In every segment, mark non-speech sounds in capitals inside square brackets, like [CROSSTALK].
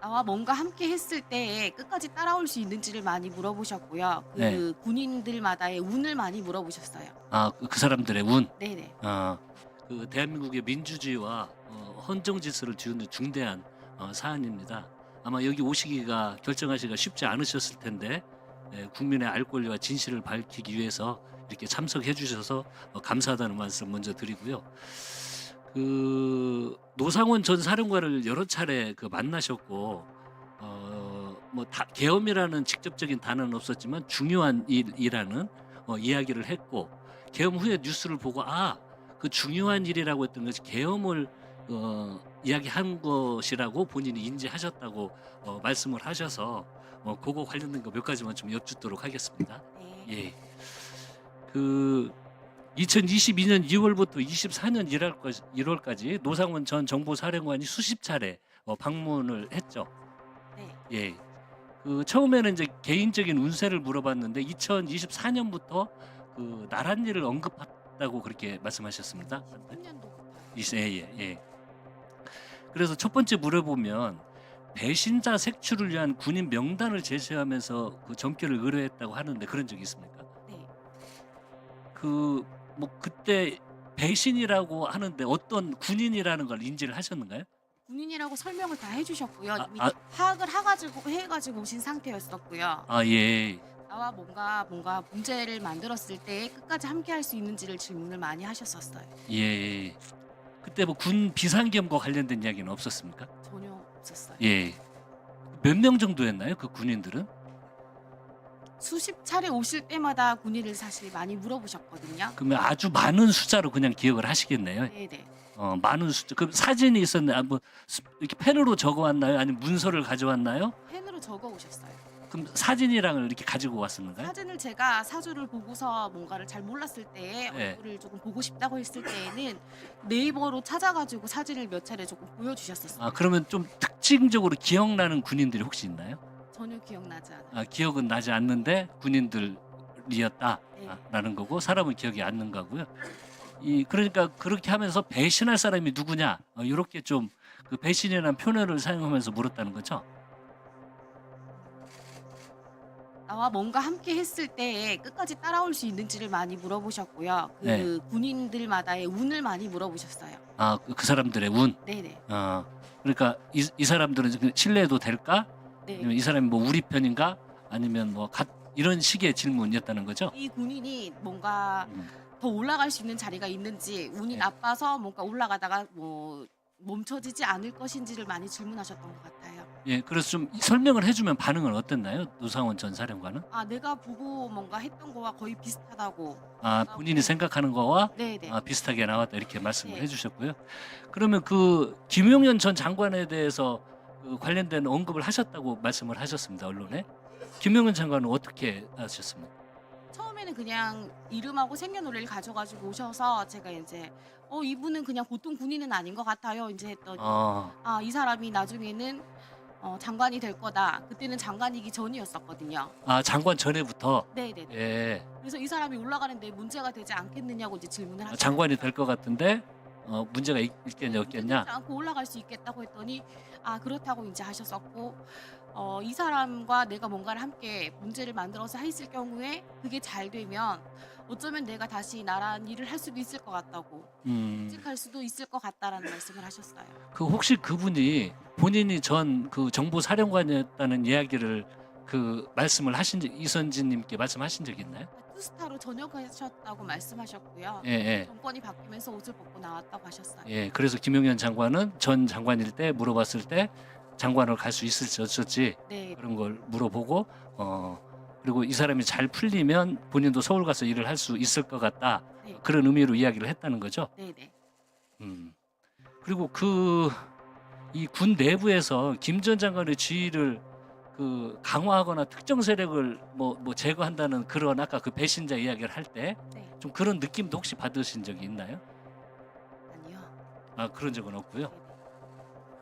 나와 뭔가 함께 했을 때 끝까지 따라올 수 있는지를 많이 물어보셨고요. 그 네. 군인들마다의 운을 많이 물어보셨어요. 아, 그, 그 사람들의 운. 네네. 어, 그 대한민국의 민주주의와 어, 헌정 질서를 지우는 중대한 어, 사안입니다. 아마 여기 오시기가 결정하시기가 쉽지 않으셨을 텐데 예, 국민의 알 권리와 진실을 밝히기 위해서 이렇게 참석해 주셔서 어, 감사하다는 말씀 먼저 드리고요. 그 노상원 전 사령관을 여러 차례 그 만나셨고 어뭐 계엄이라는 직접적인 단어는 없었지만 중요한 일이라는 어, 이야기를 했고 계엄 후에 뉴스를 보고 아 그 중요한 일이라고 했던 것이 계엄을 어, 이야기한 것이라고 본인이 인지하셨다고 어, 말씀을 하셔서 어, 그거 관련된 거 몇 가지만 좀 여쭙도록 하겠습니다. 네. 예. 그 2022년 2월부터 24년 1월까지, 1월까지 노상원 전 정보사령관이 수십 차례 어, 방문을 했죠. 네. 예. 그 처음에는 이제 개인적인 운세를 물어봤는데 2024년부터 그 나란 일을 언급했다고 그렇게 말씀하셨습니다. 10년도부터. 예, 예, 예. 그래서 첫 번째 물어보면 배신자 색출을 위한 군인 명단을 제시하면서 그 점괘를 의뢰했다고 하는데 그런 적이 있습니까? 네. 그 뭐 그때 배신이라고 하는데 어떤 군인이라는 걸 인지를 하셨는가요? 군인이라고 설명을 다 해주셨고요. 아, 이미 아. 파악을 해가지고 해가지고 오신 상태였었고요. 아 예. 나와 뭔가 뭔가 문제를 만들었을 때 끝까지 함께할 수 있는지를 질문을 많이 하셨었어요. 예. 그때 뭐 군 비상겸과 관련된 이야기는 없었습니까? 전혀 없었어요. 예. 몇 명 정도였나요? 그 군인들은? 수십 차례 오실 때마다 군인을 사실 많이 물어보셨거든요. 그러면 아주 많은 숫자로 그냥 기억을 하시겠네요. 네네. 어, 많은 숫자. 그 사진이 있었나요? 아, 뭐 수- 이렇게 펜으로 적어왔나요? 아니면 문서를 가져왔나요? 펜으로 적어 오셨어요. 그럼 사진이랑 이렇게 가지고 왔었는가요? 사진을 제가 사주를 보고서 뭔가를 잘 몰랐을 때 네. 얼굴을 조금 보고 싶다고 했을 때에는 네이버로 찾아가지고 사진을 몇 차례 조금 보여주셨었어요. 아 그러면 좀 특징적으로 기억나는 군인들이 혹시 있나요? 전혀 기억나지 않아요. 아, 기억은 나지 않는데 군인들이었다라는 네. 거고 사람은 기억이 안는 거고요. 이 그러니까 그렇게 하면서 배신할 사람이 누구냐 어, 이렇게 좀 그 배신이라는 표현을 사용하면서 물었다는 거죠. 나와 뭔가 함께 했을 때 끝까지 따라올 수 있는지를 많이 물어보셨고요. 그 네. 군인들마다의 운을 많이 물어보셨어요. 아그 사람들의 운. 네네. 어 그러니까 이, 이 사람들은 지금 신뢰해도 될까? 네. 아니면 이 사람이 뭐 우리 편인가? 아니면 뭐 가, 이런 식의 질문이었다는 거죠. 이 군인이 뭔가 음. 더 올라갈 수 있는 자리가 있는지 운이 네. 나빠서 뭔가 올라가다가 뭐 멈춰지지 않을 것인지를 많이 질문하셨던 것 같아요. 예, 그래서 좀 설명을 해주면 반응은 어땠나요? 노상원 전 사령관은? 아 내가 보고 뭔가 했던 거와 거의 비슷하다고. 아 본인이 생각하는 거와 네네. 아, 비슷하게 나왔다 이렇게 말씀을 네. 해주셨고요. 그러면 그 김용현 전 장관에 대해서 그 관련된 언급을 하셨다고 말씀을 하셨습니다 언론에. 김용현 장관은 어떻게 하셨습니까? 처음에는 그냥 이름하고 생년월일을 가져가지고 오셔서 제가 이제 어 이분은 그냥 보통 군인은 아닌 것 같아요. 이제 했더니 어, 아이 사람이 나중에는 어, 장관이 될 거다. 그때는 장관이기 전이었었거든요. 아 장관 전에부터 네네. 예, 그래서 이 사람이 올라가는데 문제가 되지 않겠느냐고 이제 질문을 아, 하셨어요. 장관이 될 것 같은데 어, 문제가 있, 있겠냐 없겠냐? 되지 않고 올라갈 수 있겠다고 했더니 아 그렇다고 이제 하셨었고 어, 이 사람과 내가 뭔가를 함께 문제를 만들어서 했을 경우에 그게 잘 되면 어쩌면 내가 다시 나란 일을 할 수도 있을 것 같다고 음, 직할 수도 있을 것 같다라는 말씀을 하셨어요. 그 혹시 그분이 본인이 전 그 정보 사령관이었다는 이야기를 그 말씀을 하신 적 이선진님께 말씀하신 적 있나요? 투스타로 전역하셨다고 말씀하셨고요. 예, 예. 정권이 바뀌면서 옷을 벗고 나왔다고 하셨어요. 예, 그래서 김용현 장관은 전 장관일 때 물어봤을 때 장관을 갈 수 있을지 어쩔지 네, 그런 걸 물어보고 어 그리고 이 사람이 잘 풀리면 본인도 서울 가서 일을 할 수 있을 것 같다 네, 그런 의미로 이야기를 했다는 거죠. 네, 네. 음. 그리고 그 이 군 내부에서 김 전 장관의 지위를 그 강화하거나 특정 세력을 뭐, 뭐 제거한다는 그런 아까 그 배신자 이야기를 할 때 좀 네. 그런 느낌도 혹시 받으신 적이 있나요? 아니요. 아 그런 적은 없고요.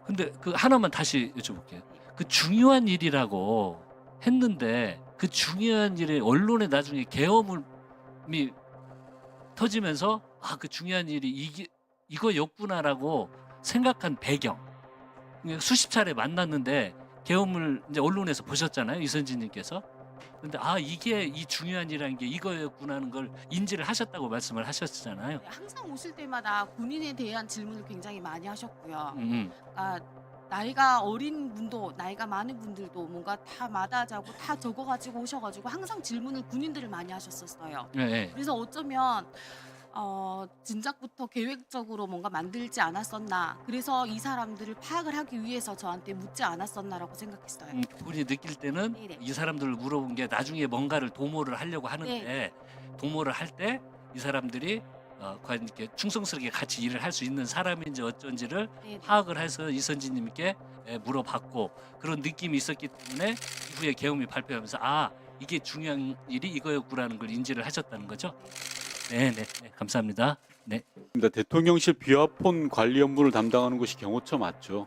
근데 그 하나만 다시 여쭤볼게요. 그 중요한 일이라고 했는데 그 중요한 일에 언론에 나중에 계엄이 터지면서 아 그 중요한 일이 이게 이거였구나라고 생각한 배경 그러니까 수십 차례 만났는데 계엄을 이제 언론에서 보셨잖아요 이선진님께서. 근데 아 이게 이 중요한 일이라는 게 이거였구나 하는 걸 인지를 하셨다고 말씀을 하셨잖아요. 네, 항상 오실 때마다 군인에 대한 질문을 굉장히 많이 하셨고요. 음, 음. 아, 나이가 어린 분도 나이가 많은 분들도 뭔가 다 마다자고 다 적어가지고 오셔가지고 항상 질문을 군인들을 많이 하셨었어요. 예, 예. 그래서 어쩌면 어, 진작부터 계획적으로 뭔가 만들지 않았었나. 그래서 이 사람들을 파악을 하기 위해서 저한테 묻지 않았었나라고 생각했어요. 음, 본인이 느낄 때는 네네. 이 사람들을 물어본 게 나중에 뭔가를 도모를 하려고 하는데 네. 도모를 할 때 이 사람들이 어, 과연 이렇게 충성스럽게 같이 일을 할 수 있는 사람인지 어쩐지를 네, 파악을 해서 이선진님께 에, 물어봤고 그런 느낌이 있었기 때문에 이후에 계엄이 발표하면서 아 이게 중요한 일이 이거였구라는 걸 인지를 하셨다는 거죠. 네, 네, 네 감사합니다. 네. 입니다. 대통령실 비화폰 관리 업무를 담당하는 것이 경호처 맞죠?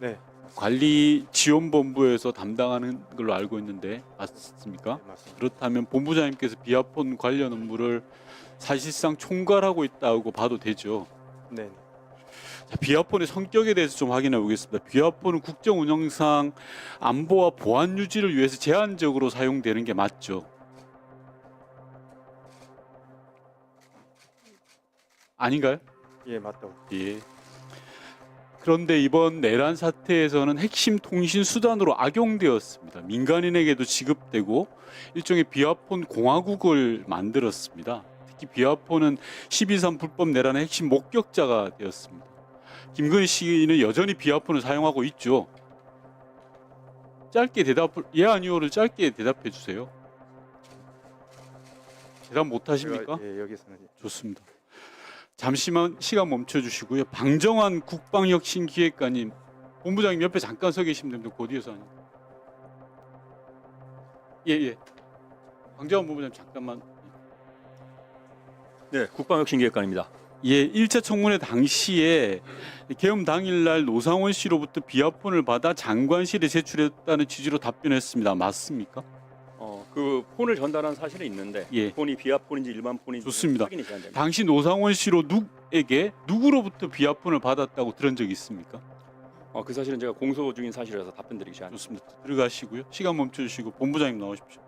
네, 관리 지원본부에서 담당하는 걸로 알고 있는데 맞습니까? 네, 맞습니다. 그렇다면 본부장님께서 비화폰 관련 업무를 사실상 총괄하고 있다고 봐도 되죠. 네, 자, 비화폰의 성격에 대해서 좀 확인해 보겠습니다. 비화폰은 국정 운영상 안보와 보안 유지를 위해서 제한적으로 사용되는 게 맞죠. 아닌가요? 예, 맞다고. 예. 그런데 이번 내란 사태에서는 핵심 통신 수단으로 악용되었습니다. 민간인에게도 지급되고 일종의 비화폰 공화국을 만들었습니다. 특히 비화폰은 12.3 불법 내란의 핵심 목격자가 되었습니다. 김건희 씨는 여전히 비화폰을 사용하고 있죠. 짧게 대답을 예 아니오를 짧게 대답해 주세요. 대답 못 하십니까? 제가, 예, 여기서는 좋습니다. 잠시만 시간 멈춰 주시고요. 방정환 국방혁신기획관님, 본부장님 옆에 잠깐 서 계시면 됩니다. 그 뒤에서 하니. 예 예. 방정환 본부장님 잠깐만. 네, 국방혁신기획관입니다. 예, 1차 청문회 당시에 계엄 당일날 노상원 씨로부터 비화폰을 받아 장관실에 제출했다는 취지로 답변했습니다. 맞습니까? 어, 그 폰을 전달한 사실은 있는데 예. 폰이 비아 폰인지 일반 폰인지 좋습니다. 확인이 제한됩니다. 당시 노상원 씨로 누에게 누구로부터 비화폰을 받았다고 들은 적이 있습니까? 어, 그 사실은 제가 공소 중인 사실이라서 답변드리기 시작. 좋습니다. 들어가시고요. 시간 멈춰 주시고 본부장님 나오십시오.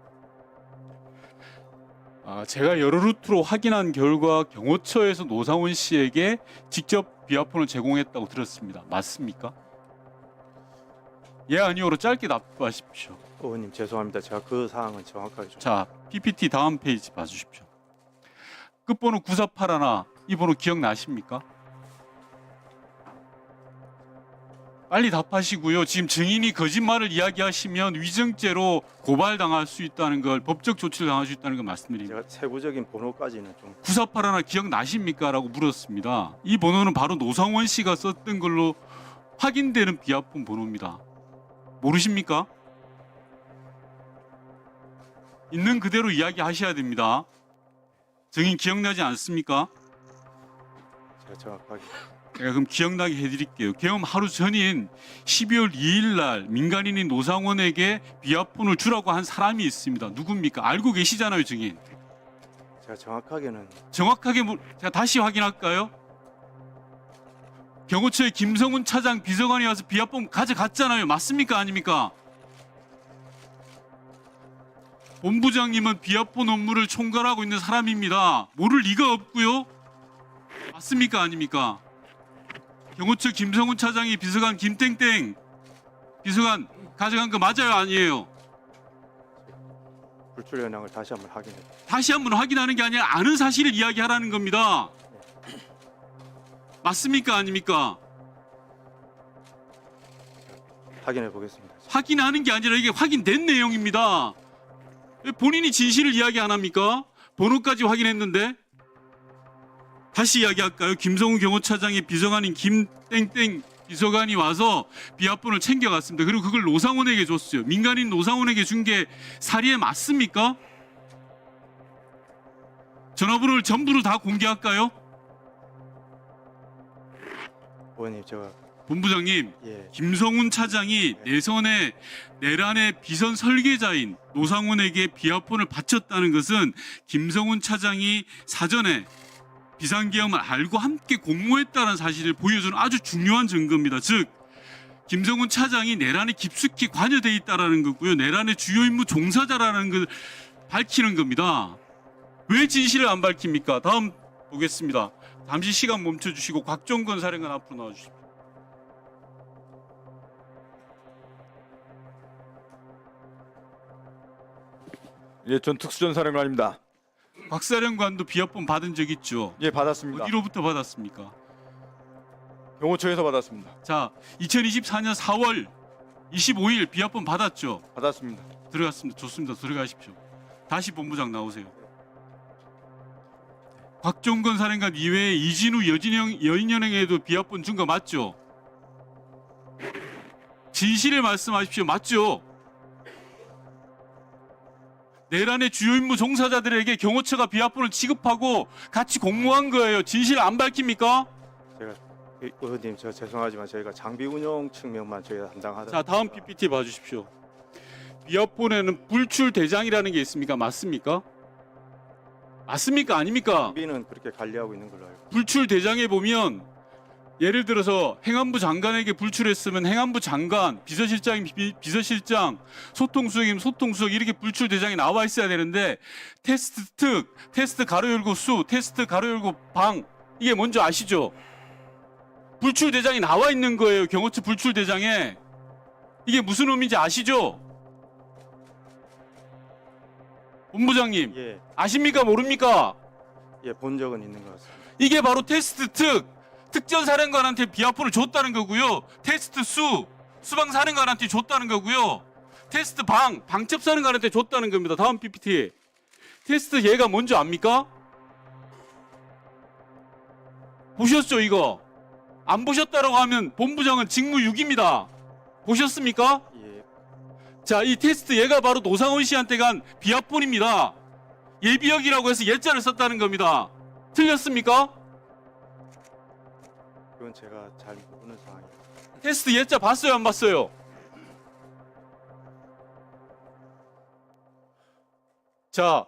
아, 제가 여러 루트로 확인한 결과 경호처에서 노상원 씨에게 직접 비화폰을 제공했다고 들었습니다. 맞습니까? 예 아니오로 짧게 답하십시오. 의원님 죄송합니다. 제가 그 사항은 정확하게 좀 자, PPT 다음 페이지 봐주십시오. 끝번호 9481나 이 번호 기억나십니까? 빨리 답하시고요. 지금 증인이 거짓말을 이야기하시면 위증죄로 고발당할 수 있다는 걸 법적 조치를 당할 수 있다는 걸 말씀드립니다. 제가 세부적인 번호까지는 좀 9481나 기억나십니까? 라고 물었습니다. 이 번호는 바로 노상원 씨가 썼던 걸로 확인되는 비아폰 번호입니다. 모르십니까? 있는 그대로 이야기하셔야 됩니다. 증인 기억나지 않습니까? 제가 정확하게 제가 그럼 기억나게 해드릴게요. 계엄 하루 전인 12월 2일 날 민간인인 노상원에게 비아폰을 주라고 한 사람이 있습니다. 누굽니까? 알고 계시잖아요, 증인. 제가 정확하게는 정확하게 물- 제가 다시 확인할까요? 경호처의 김성훈 차장 비서관이 와서 비합본 가져갔잖아요. 맞습니까? 아닙니까? 본부장님은 비합본 업무를 총괄하고 있는 사람입니다. 모를 리가 없고요. 맞습니까? 아닙니까? 경호처 김성훈 차장이 비서관 김땡땡 비서관 가져간 거 맞아요? 아니에요? 불출 현황을 다시 한번 확인해. 다시 한번 확인하는 게 아니라 아는 사실을 이야기하라는 겁니다. 맞습니까? 아닙니까? 확인해 보겠습니다. 확인하는 게 아니라 이게 확인된 내용입니다. 왜 본인이 진실을 이야기 안 합니까? 번호까지 확인했는데 다시 이야기할까요? 김성훈 경호차장의 비서관인 김땡땡 비서관이 와서 비합본을 챙겨갔습니다. 그리고 그걸 노상원에게 줬어요. 민간인 노상원에게 준 게 사리에 맞습니까? 전화번호를 전부를 다 공개할까요? 의원님 제가 본부장님 예 김성훈 차장이 내선의 내란의 비선 설계자인 노상원에게 비화폰을 바쳤다는 것은 김성훈 차장이 사전에 비상계엄을 알고 함께 공모했다는 사실을 보여주는 아주 중요한 증거입니다. 즉 김성훈 차장이 내란에 깊숙이 관여돼 있다라는 거고요. 내란의 주요 임무 종사자라는 걸 밝히는 겁니다. 왜 진실을 안 밝힙니까? 다음 보겠습니다. 잠시 시간 멈춰 주시고 곽종건 사령관 앞으로 나와 주십시오. 예, 전 특수전사령관입니다. 곽 사령관도 비합본 받은 적 있죠? 예, 받았습니다. 어디로부터 받았습니까? 경호처에서 받았습니다. 자, 2024년 4월 25일 비합본 받았죠? 받았습니다. 들어갔습니다. 좋습니다. 들어가십시오. 다시 본부장 나오세요. 곽종건 사령관 이외에 이진우 여진영 여인연행에도 비합본 준 거 맞죠? 진실을 말씀하십시오. 맞죠? 내란의 주요 임무 종사자들에게 경호처가 비합본을 지급하고 같이 공모한 거예요. 진실 안 밝힙니까? 제가 의- 의원님 저 죄송하지만 저희가 장비 운영 측면만 저희가 담당하다. 자, 다음 PPT 봐주십시오. 비합본에는 불출 대장이라는 게 있습니까? 맞습니까? 맞습니까? 아닙니까? 장비는 그렇게 관리하고 있는 걸로 알고. 불출 대장에 보면 예를 들어서 행안부 장관에게 불출했으면 행안부 장관, 비서실장이 비, 비서실장, 소통수석이면 소통수석 이렇게 불출 대장이 나와 있어야 되는데 테스트 특, 테스트 가로 열고 수, 테스트 가로 열고 방 이게 뭔지 아시죠? 불출 대장이 나와 있는 거예요. 경호처 불출 대장에 이게 무슨 의미인지 아시죠? 본부장님 예, 아십니까 모릅니까? 예, 본 적은 있는 것 같습니다. 이게 바로 테스트 특 특전 사령관한테 비합본을 줬다는 거고요. 테스트 수 수방 사령관한테 줬다는 거고요. 테스트 방 방첩 사령관한테 줬다는 겁니다. 다음 PPT. 테스트 얘가 뭔지 압니까? 보셨죠 이거? 안 보셨다라고 하면 본부장은 직무유기입니다. 보셨습니까? 예, 자, 이 테스트 얘가 바로 노상원 씨한테 간 비합본입니다. 예비역이라고 해서 예자를 썼다는 겁니다. 틀렸습니까? 그건 제가 잘 모르는 상황이에요. 테스트 예자 봤어요, 안 봤어요? 자,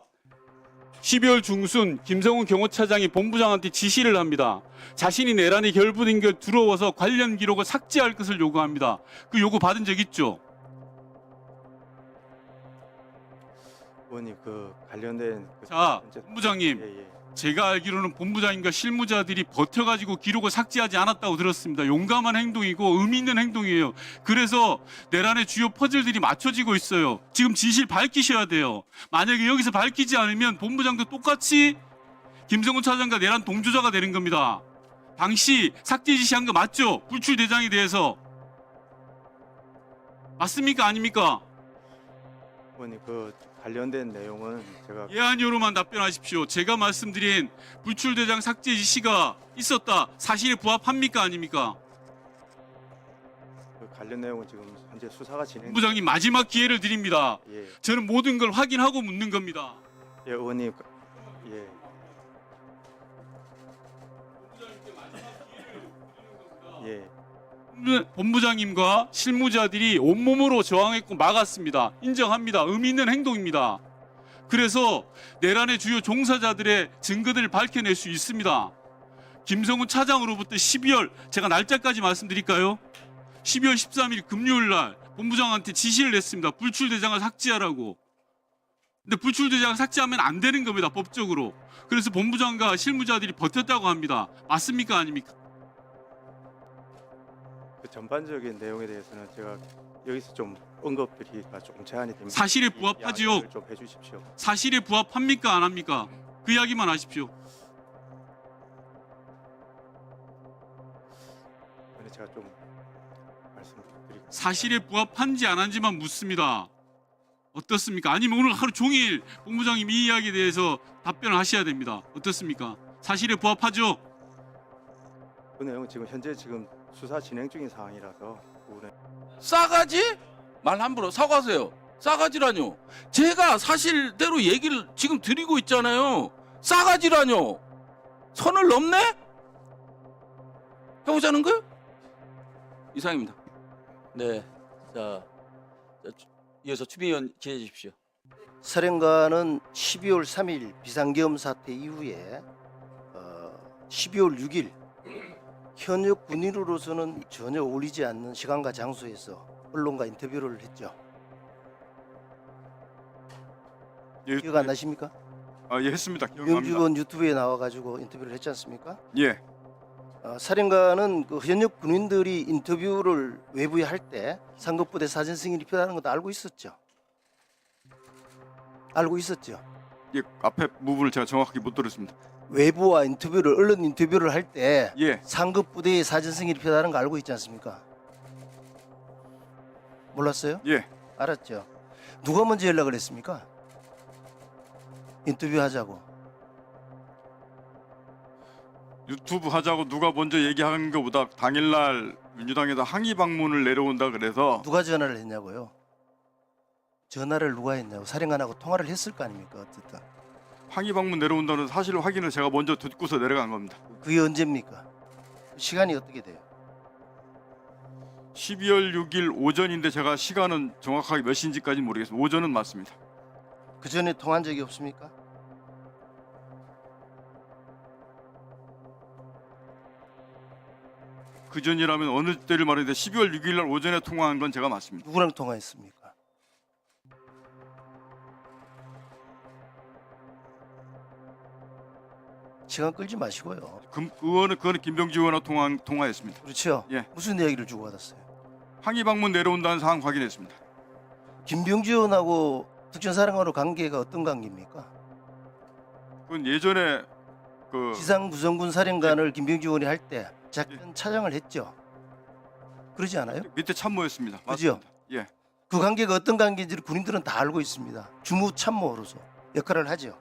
12월 중순 김성훈 경호차장이 본부장한테 지시를 합니다. 자신이 내란에 결부된 걸 두려워서 관련 기록을 삭제할 것을 요구합니다. 그 요구 받은 적 있죠? 의원님 그 관련된 그 자, 현재- 본부장님. 예, 예. 제가 알기로는 본부장님과 실무자들이 버텨가지고 기록을 삭제하지 않았다고 들었습니다. 용감한 행동이고 의미 있는 행동이에요. 그래서 내란의 주요 퍼즐들이 맞춰지고 있어요. 지금 진실 밝히셔야 돼요. 만약에 여기서 밝히지 않으면 본부장도 똑같이 김성훈 차장과 내란 동조자가 되는 겁니다. 당시 삭제 지시한 거 맞죠? 불출 대장에 대해서 맞습니까? 아닙니까? 의원님 그 관련된 내용은 제가 예 아니요로만 답변하십시오. 제가 말씀드린 불출대장 삭제 지시가 있었다. 사실에 부합합니까 아닙니까? 그 관련 내용은 지금 현재 수사가 진행. 본부장님 마지막 기회를 드립니다. 예, 저는 모든 걸 확인하고 묻는 겁니다. 예, 의원님 그- 예, 예, 본부장님과 실무자들이 온몸으로 저항했고 막았습니다. 인정합니다. 의미 있는 행동입니다. 그래서 내란의 주요 종사자들의 증거들을 밝혀낼 수 있습니다. 김성훈 차장으로부터 12월 제가 날짜까지 말씀드릴까요? 12월 13일 금요일 날 본부장한테 지시를 냈습니다. 불출 대장을 삭제하라고. 근데 불출 대장을 삭제하면 안 되는 겁니다. 법적으로. 그래서 본부장과 실무자들이 버텼다고 합니다. 맞습니까 아닙니까? 그 전반적인 내용에 대해서는 제가 여기서 좀 언급드리기가 조금 제한이 됩니다. 사실에 이- 부합하지요. 좀 해주십시오. 사실에 부합합니까 안 합니까? 그 이야기만 하십시오. 근데 제가 좀 말씀드리겠습니다. 사실에 부합한지 안 한지만 묻습니다. 어떻습니까? 아니면 오늘 하루 종일 본부장님 이 이야기에 대해서 답변을 하셔야 됩니다. 어떻습니까? 사실에 부합하죠? 그 내용은 지금 현재 지금 수사 진행 중인 상황이라서 그 부분은 싸가지? 말 함부로 사과하세요. 싸가지라뇨. 제가 사실대로 얘기를 지금 드리고 있잖아요. 싸가지라뇨. 선을 넘네? 해보자는 거요? 이상입니다. 네. 자, 자, 추- 이어서 추미의원 기해 주십시오. 사령관은 12월 3일 비상계엄 사태 이후에 어, 12월 6일 현역 군인으로서는 전혀 어울리지 않는 시간과 장소에서 언론과 인터뷰를 했죠. 예, 기억 안 나십니까? 아, 예, 했습니다. 기억납니다. 의원 유튜브에 나와가지고 인터뷰를 했지 않습니까? 예, 어, 사령관은 그 현역 군인들이 인터뷰를 외부에 할 때 상급부대 사진 승인이 필요하는 것도 알고 있었죠. 알고 있었죠. 예, 앞에 부분을 제가 정확하게 못 들었습니다. 외부와 인터뷰를 언론 인터뷰를 할 때 예, 상급 부대의 사진 승인이 필요하다는 거 알고 있지 않습니까? 몰랐어요? 예, 알았죠. 누가 먼저 연락을 했습니까? 인터뷰 하자고. 유튜브 하자고 누가 먼저 얘기한 것보다 당일날 민주당에다 항의 방문을 내려온다 그래서 누가 전화를 했냐고요? 전화를 누가 했냐고 사령관하고 통화를 했을 거 아닙니까? 어쨌든 항의 방문 내려온다는 사실 확인을 제가 먼저 듣고서 내려간 겁니다. 그게 언제입니까? 시간이 어떻게 돼요? 12월 6일 오전인데 제가 시간은 정확하게 몇 시인지까지 는 모르겠습니다. 오전은 맞습니다. 그 전에 통한 적이 없습니까? 그 전이라면 어느 때를 말하는데 12월 6일 날 오전에 통화한 건 제가 맞습니다. 누구랑 통화했습니까? 시간 끌지 마시고요. 그, 그거는 그거는 김병지 의원과 통화 통화했습니다. 그렇죠? 예. 무슨 이야기를 주고받았어요? 항의 방문 내려온다는 사항 확인했습니다. 김병주 의원하고 특전사령관으로 관계가 어떤 관계입니까? 그건 예전에 그 지상 구성군 사령관을 김병주 의원이 할 때 작전 차장을 했죠. 그러지 않아요? 밑에 참모였습니다. 그죠? 맞습니다. 예. 그 관계가 어떤 관계인지를 군인들은 다 알고 있습니다. 주무 참모로서 역할을 하죠.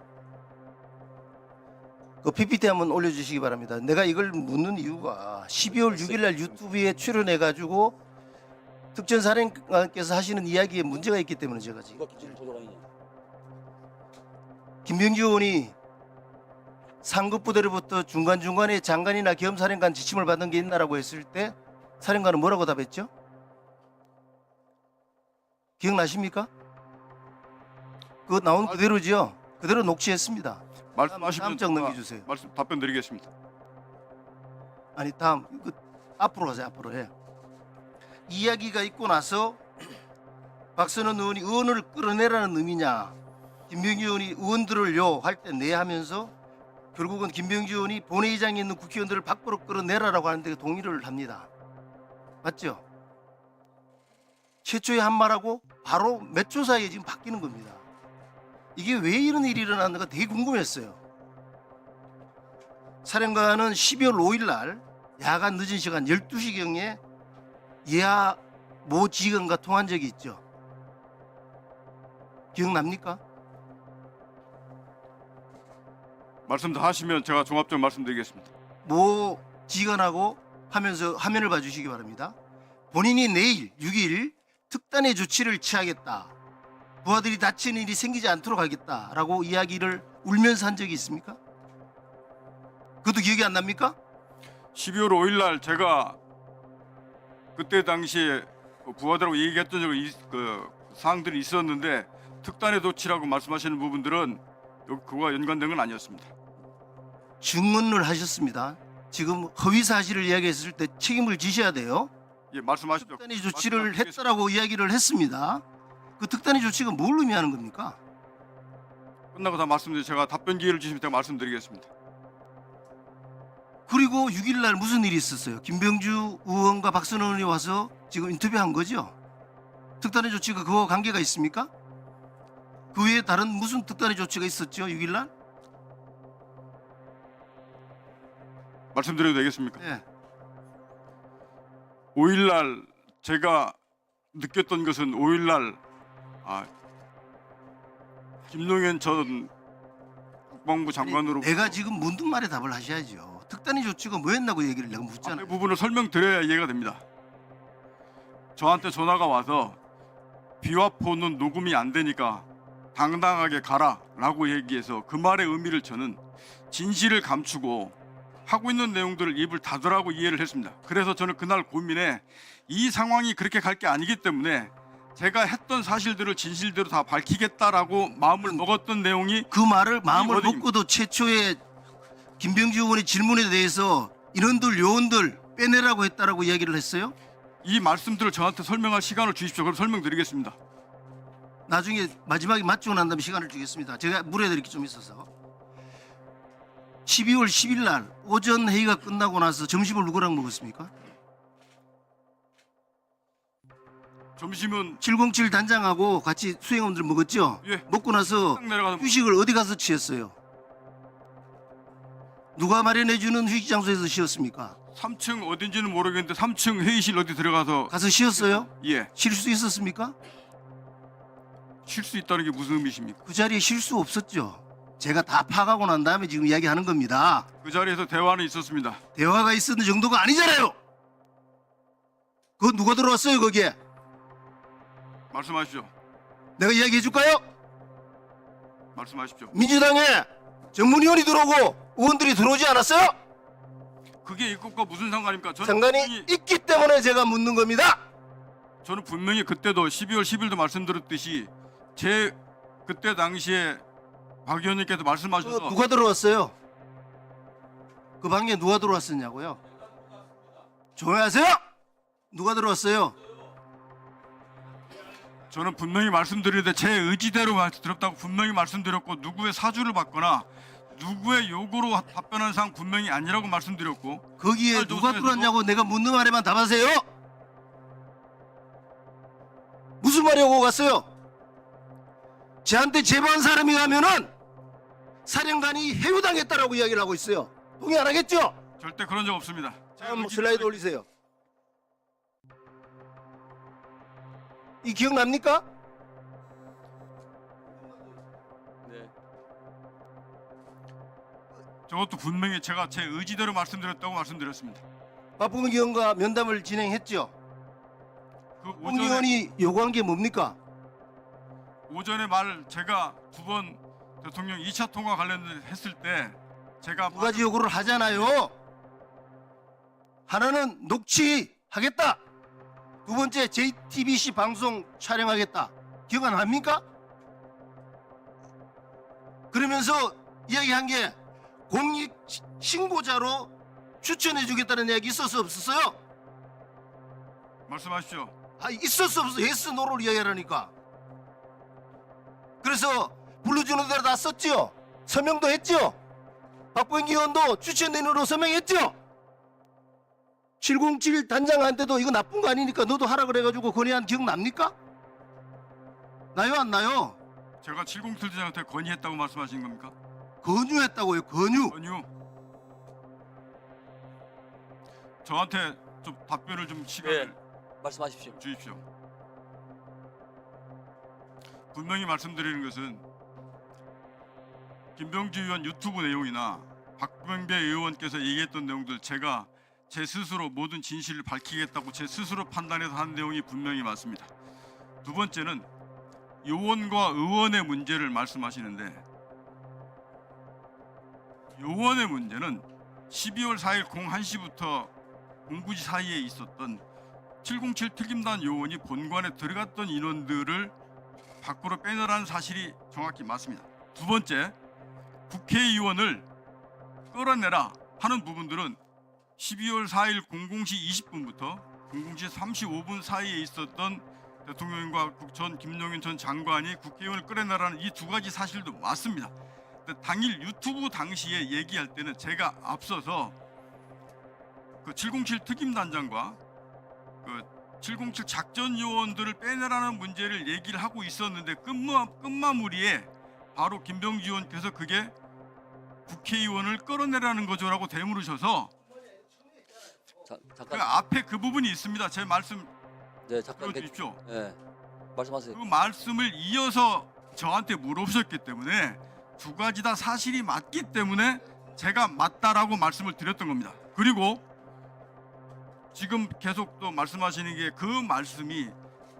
그 PPT 한번 올려주시기 바랍니다. 내가 이걸 묻는 이유가 12월 6일 날 유튜브에 출연해 가지고 특전 사령관께서 하시는 이야기에 문제가 있기 때문에 제가 지금 누가 기준을 조정하느냐? 김병주 의원이 상급 부대로부터 중간 중간에 장관이나 겸사령관 지침을 받은 게 있나라고 했을 때 사령관은 뭐라고 답했죠? 기억나십니까? 그거 나온 그대로죠. 그대로 녹취했습니다. 말씀하시면 장 넘겨주세요. 말씀 답변 드리겠습니다. 아니 다음 그 앞으로 가세요. 앞으로 해. 이야기가 있고 나서 [CLEARS THROAT] 박선원 의원이 의원을 끌어내라는 의미냐 김병주 의원이 의원들을요 할때네 하면서 결국은 김병주 의원이 본회의장에 있는 국회의원들을 밖으로 끌어내라라고 하는데 동의를 합니다. 맞죠? 최초의 한 말하고 바로 몇 초 사이에 지금 바뀌는 겁니다. 이게 왜 이런 일이 일어났는가 되게 궁금했어요. 사령관은 12월 5일 날 야간 늦은 시간 12시경에 이하 모 지검과 통한 적이 있죠. 기억납니까? 말씀 다 하시면 제가 종합적으로 말씀드리겠습니다. 모 지검하고 하면서 화면을 봐주시기 바랍니다. 본인이 내일 6일 특단의 조치를 취하겠다. 부하들이 다치는 일이 생기지 않도록 하겠다라고 이야기를 울면서 한 적이 있습니까? 그것도 기억이 안 납니까? 12월 5일 날 제가 그때 당시에 그 부하들하고 얘기했던 적이 있- 그 사항들이 있었는데 특단의 조치라고 말씀하시는 부분들은 요- 그거와 연관된 건 아니었습니다. 증언을 하셨습니다. 지금 허위 사실을 이야기했을 때 책임을 지셔야 돼요. 예, 말씀하시죠. 특단의 조치를. 했다라고 이야기를 했습니다. 그 특단의 조치가 뭘 의미하는 겁니까? 끝나고 다 말씀드리 제가 답변 기회를 주시면 제가 말씀드리겠습니다. 그리고 6일 날 무슨 일이 있었어요? 김병주 의원과 박선원 의원이 와서 지금 인터뷰한 거죠. 특단의 조치가 그와 관계가 있습니까? 그 외에 다른 무슨 특단의 조치가 있었죠? 6일 날? 말씀드려도 되겠습니까? 네. 5일 날 제가 느꼈던 것은 5일 날 아, 김동연 전 국방부 장관으로 내가 지금 묻는 말에 답을 하셔야죠. 특단의 조치가 뭐였나고 얘기를 내가 앞에 묻잖아요. 부분을 설명드려야 이해가 됩니다. 저한테 전화가 와서 비와포는 녹음이 안 되니까 당당하게 가라라고 얘기해서 그 말의 의미를 저는 진실을 감추고 하고 있는 내용들을 입을 닫으라고 이해를 했습니다. 그래서 저는 그날 고민에 이 상황이 그렇게 갈 게 아니기 때문에 제가 했던 사실들을 진실대로 다 밝히겠다라고 마음을 먹었던 내용이 그 말을 마음을. 먹고도 최초에 김병주 의원의 질문에 대해서 인원들 요원들 빼내라고 했다라고 이야기를 했어요? 이 말씀들을 저한테 설명할 시간을 주십시오. 그럼 설명드리겠습니다. 나중에 마지막에 맞추고 난 다음에 시간을 주겠습니다. 제가 물어드릴 게 좀 있어서 12월 10일 날 오전 회의가 끝나고 나서 점심을 누구랑 먹었습니까? 점심은 707 단장하고 같이 수행원들 먹었죠? 예. 먹고 나서 딱 휴식을 어디 가서 취했어요? 누가 마련해 주는 휴식 장소에서 쉬었습니까? 3층 어딘지는 모르겠는데 3층 회의실 어디 들어가서 가서 쉬었어요? 예, 쉴 수 있었습니까? 쉴 수 있다는 게 무슨 의미십니까? 그 자리에 쉴 수 없었죠. 제가 다 파가고 난 다음에 지금 이야기하는 겁니다. 그 자리에서 대화는 있었습니다. 대화가 있었는 정도가 아니잖아요. 그거 누가 들어왔어요 거기에? 말씀하십시오. 내가 이야기해 줄까요? 말씀하십시오. 민주당에 전문위원이 들어오고 의원들이 들어오지 않았어요? 그게 이것과 무슨 상관입니까? 저는 상관이 분명히, 있기 때문에 제가 묻는 겁니다. 저는 분명히 그때도 12월 10일도 말씀드렸듯이 제 그때 당시에 박 의원님께서 그 말씀하셔서 누가 들어왔어요? 그 방에 누가 들어왔었냐고요? 조용하세요. 누가 들어왔어요? 저는 분명히 말씀드리는데 제 의지대로 말씀드렸다고 분명히 말씀드렸고 누구의 사주를 받거나 누구의 요구로 답변한 사항 분명히 아니라고 말씀드렸고 거기에 아, 누가 들어왔냐고 내가 묻는 말에만 답하세요. 무슨 말이 오고 갔어요? 저한테 제보한 사람이 가면은 사령관이 해유당했다라고 이야기를 하고 있어요. 동의 안 하겠죠? 절대 그런 적 없습니다. 제 다음 슬라이드 올리세요. 이 기억납니까? 네. 저것도 분명히 제가 제 의지대로 말씀드렸다고 말씀드렸습니다. 박봉근 의원과 면담을 진행했죠. 그뽕 오전에 의원이 요구한 게 뭡니까? 오전에 말 제가 두 번 대통령 2차 통화 관련했을 때 제가 두 가지 요구를 하잖아요. 하나는 녹취하겠다. 두 번째 JTBC 방송 촬영하겠다. 기억 안 납니까? 그러면서 이야기한 게 공익 시- 신고자로 추천해 주겠다는 이야기 있었어 없었어요? 말씀하십시오. 아 있었어 없어 예스 노를 이야기하라니까. 그래서 불러주는 대로 다 썼죠. 서명도 했죠. 박봉기 의원도 추천인으로 서명했죠. 707 단장한테도 이거 나쁜 거 아니니까 너도 하라 그래가지고 건의한 기억 납니까? 나요 안 나요? 제가 707 대장한테 건의했다고 말씀하신 겁니까? 건유했다고요 건유. 건유. 저한테 좀 답변을 좀 시간을 말씀하십시오. 주십시오. 분명히 말씀드리는 것은 김병주 의원 유튜브 내용이나 박병배 의원께서 얘기했던 내용들 제가 제 스스로 모든 진실을 밝히겠다고 제 스스로 판단해서 한 내용이 분명히 맞습니다. 두 번째는 요원과 의원의 문제를 말씀하시는데 요원의 문제는 12월 4일 01시부터 공구지 사이에 있었던 707 특임단 요원이 본관에 들어갔던 인원들을 밖으로 빼내라는 사실이 정확히 맞습니다. 두 번째, 국회의원을 끌어내라 하는 부분들은 12월 4일 00시 20분부터 00시 35분 사이에 있었던 대통령과 국- 전 김용인 전 장관이 국회의원을 끌어내라는 이 두 가지 사실도 맞습니다. 당일 유튜브 당시에 얘기할 때는 제가 앞서서 그 707 특임단장과 그 707 작전 요원들을 빼내라는 문제를 얘기를 하고 있었는데 끝마, 끝마무리에 바로 김병주 의원께서 그게 국회의원을 끌어내라는 거죠라고 대물으셔서 자, 그 잠깐. 앞에 그 부분이 있습니다. 제 말씀 네, 잠깐. 대- 들어주십시오. 네. 말씀하세요. 그 말씀을 이어서 저한테 물어보셨기 때문에 두 가지 다 사실이 맞기 때문에 제가 맞다라고 말씀을 드렸던 겁니다. 그리고 지금 계속 또 말씀하시는 게 그 말씀이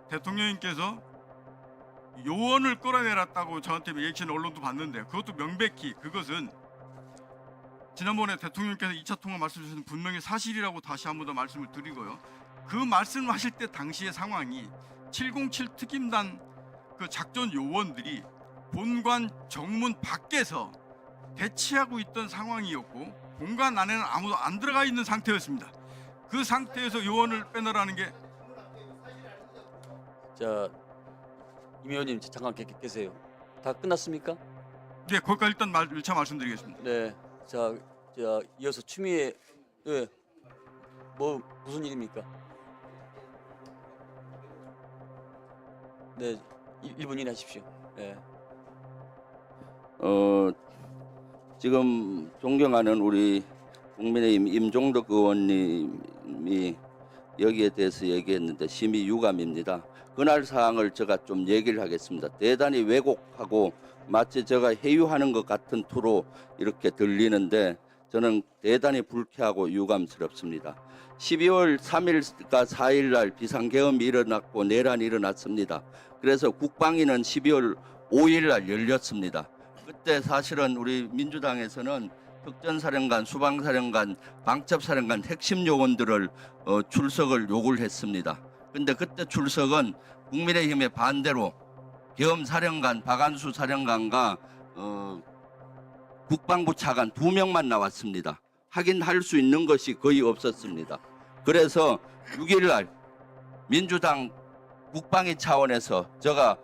대통령님께서 요원을 끌어내렸다고 저한테 리액션 언론도 봤는데 그것도 명백히 그것은 지난번에 대통령께서 2차 통화 말씀 주신 분명히 사실이라고 다시 한 번 더 말씀을 드리고요. 그 말씀을 하실 때 당시의 상황이 707 특임단 그 작전 요원들이 본관 정문 밖에서 대치하고 있던 상황이었고 본관 안에는 아무도 안 들어가 있는 상태였습니다. 그 상태에서 의원을 빼내라는 게 자, 임 의원님 잠깐 계, 계세요. 다 끝났습니까? 네, 거기까지 일단 말, 1차 말씀드리겠습니다. 네. 자, 자 이어서 추미애 네. 뭐 무슨 일입니까? 네, 1, 분 이내 하십시오. 네. 어, 지금 존경하는 우리 국민의힘 임종덕 의원님이 여기에 대해서 얘기했는데 심히 유감입니다. 그날 사항을 제가 좀 얘기를 하겠습니다. 대단히 왜곡하고 마치 제가 회유하는 것 같은 투로 이렇게 들리는데 저는 대단히 불쾌하고 유감스럽습니다. 12월 3일과 4일 날 비상계엄이 일어났고 내란이 일어났습니다. 그래서 국방위는 12월 5일 날 열렸습니다. 그때 사실은 우리 민주당에서는 특전사령관, 수방사령관, 방첩사령관 핵심 요원들을 어, 출석을 요구를 했습니다. 근데 그때 출석은 국민의힘의 반대로 계엄사령관, 박안수 사령관과 어, 국방부 차관 두 명만 나왔습니다. 확인할 수 있는 것이 거의 없었습니다. 그래서 6일 날 민주당 국방위 차원에서 제가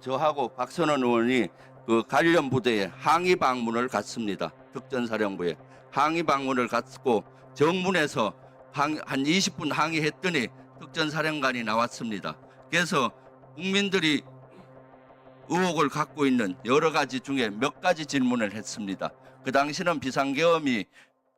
저하고 박선원 의원이 그 관련 부대에 항의 방문을 갔습니다. 특전사령부에 항의 방문을 갔고 정문에서 항- 한 20분 항의했더니 특전사령관이 나왔습니다. 그래서 국민들이 의혹을 갖고 있는 여러 가지 중에 몇 가지 질문을 했습니다. 그 당시는 비상계엄이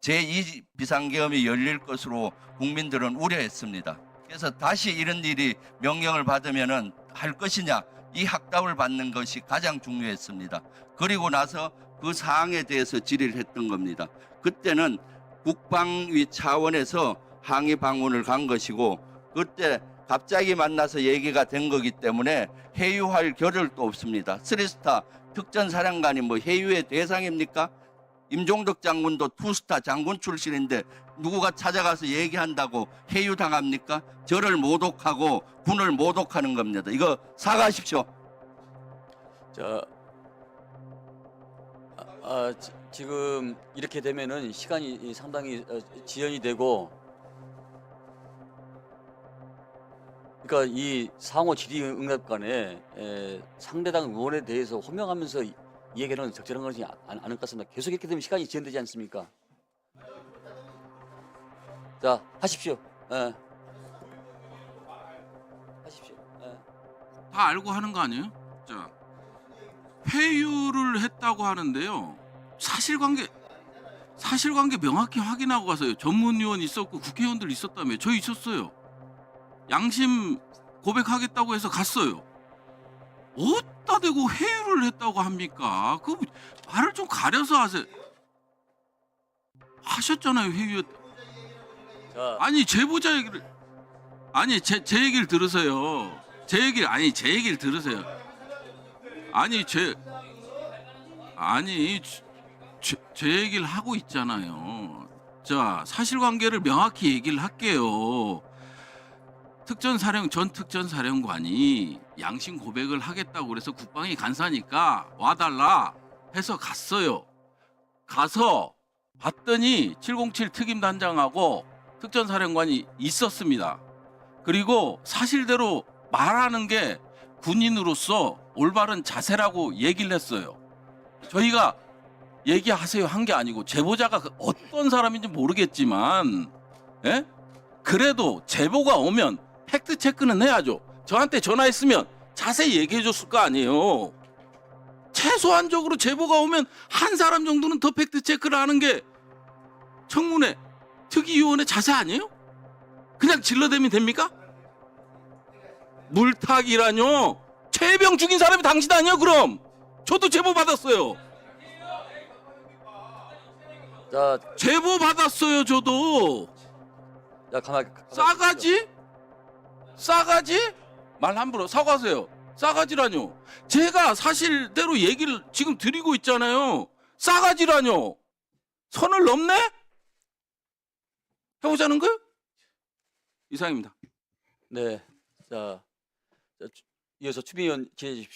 제2 비상계엄이 열릴 것으로 국민들은 우려했습니다. 그래서 다시 이런 일이 명령을 받으면은 할 것이냐 이 학답을 받는 것이 가장 중요했습니다. 그리고 나서 그 사항에 대해서 질의를 했던 겁니다. 그때는 국방위 차원에서 항의 방문을 간 것이고 그때 갑자기 만나서 얘기가 된 거기 때문에 회유할 겨를도 없습니다. 스리스타 특전 사령관이 뭐 회유의 대상입니까? 임종덕 장군도 투스타 장군 출신인데 누구가 찾아가서 얘기한다고 회유당합니까? 저를 모독하고 군을 모독하는 겁니다. 이거 사과하십시오. 자, 아, 아, 지, 지금 이렇게 되면은 시간이 이 상당히 어, 지연이 되고, 그러니까 이 상호 질의응답관에 에, 상대당 의원에 대해서 호명하면서 얘기는 적절한 것이 아- 안- 것 같습니다. 계속 이렇게 되면 시간이 지연되지 않습니까? 자, 하십시오. 예. 하십시오. 예. 다 알고 하는 거 아니에요? 자, 회유를 했다고 하는데요. 사실관계 사실관계 명확히 확인하고 가서요. 전문위원 있었고 국회의원들 있었다며 저 있었어요. 양심 고백하겠다고 해서 갔어요. 어디다 대고 회유를 했다고 합니까? 그 말을 좀 가려서 하세요. 하셨잖아요 회유했. 자, 아니 제보자 얘기를 아니 제, 제 얘기를 들으세요. 제 얘기를 아니 제 얘기를 들으세요. 아니 제 아니 제, 제 얘기를 하고 있잖아요. 자 사실관계를 명확히 얘기를 할게요. 특전사령 전 특전사령관이 양심 고백을 하겠다고 그래서 국방이 간사니까 와달라 해서 갔어요. 가서 봤더니 707 특임 단장하고 특전사령관이 있었습니다. 그리고 사실대로 말하는 게 군인으로서 올바른 자세라고 얘기를 했어요. 저희가 얘기하세요 한 게 아니고 제보자가 그 어떤 사람인지 모르겠지만, 예? 그래도 제보가 오면 팩트 체크는 해야죠. 저한테 전화했으면 자세히 얘기해 줬을 거 아니에요. 최소한적으로 제보가 오면 한 사람 정도는 더 팩트 체크를 하는 게 청문회 특위위원회 자세 아니에요? 그냥 질러대면 됩니까? 물타기라뇨? 최병 죽인 사람이 당신 아니야 그럼? 저도 제보 받았어요. 자, 제보 받았어요 저도. 자 가만. 가만 싸가지? 싸가지? 말 함부로 사과하세요. 싸가지라뇨. 제가 사실대로 얘기를 지금 드리고 있잖아요. 싸가지라뇨. 선을 넘네? 해보자는 거요? 이상입니다. 네. 자, 이어서 의원 진행해 주십시오.